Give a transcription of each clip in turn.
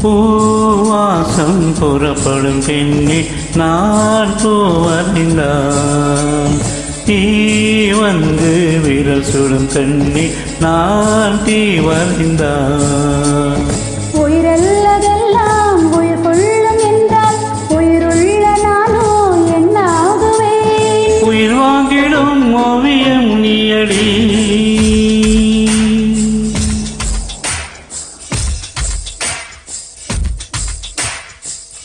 பூவாசம் புறப்படும் பெண்ணே நான் பூவறிந்தான் தீ வந்து விரல் சுடும் கண்ணே நான் தீ வறிந்தான்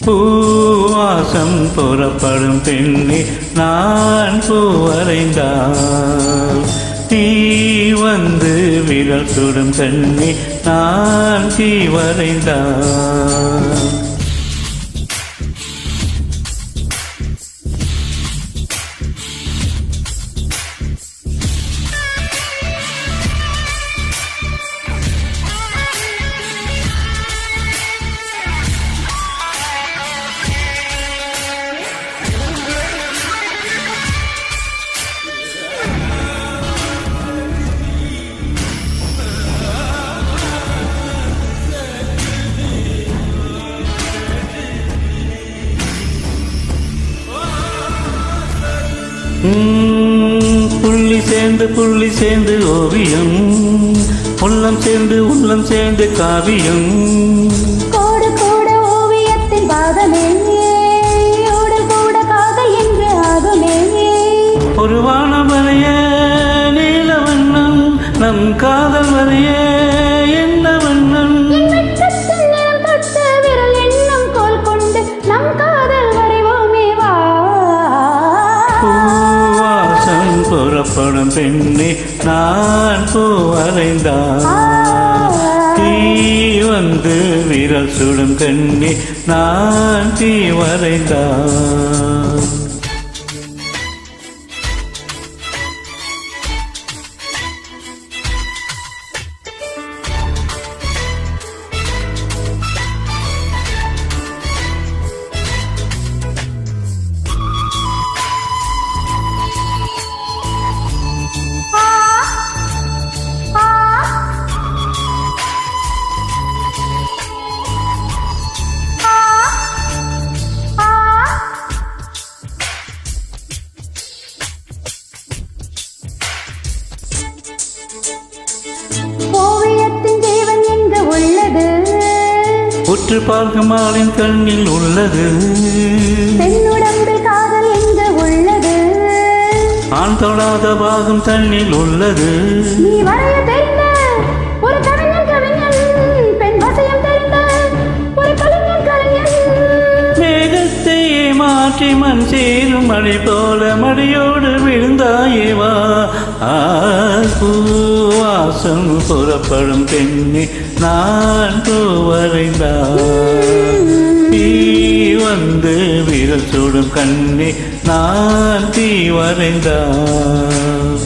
பூவாசம் புறப்படும் பெண்ணே நான் பூவரைந்தால் தீ வந்து விரல் சுடும் கண்ணே நான் தீ வரைந்தான் சேர்ந்து புள்ளி சேர்ந்து ஓவியம். உள்ளம் சேர்ந்து உள்ளம் சேர்ந்து காவியம். கூட கூட ஓவியத்தின் பாதமே புறப்படும் பெண்ணே நான் பூவரைந்தான் தீ வந்து விரல் சுடும் கண்ணே நான் தீ வரைந்தான் உற்று பார்க்கும் ஆளின் கண்ணில் உள்ளது. ஆண் தொடாத பாகம் தண்ணில் உள்ளது. மாற்றி மண் சேரும் மழை போல மடியோடு விழுந்தாயேவா ஆ, பூவாசம் புறப்படும் பெண்ணே நான் பூவரைந்தான் தீ வந்து விரல் சுடும் கண்ணே நான் தீ வரைந்தான்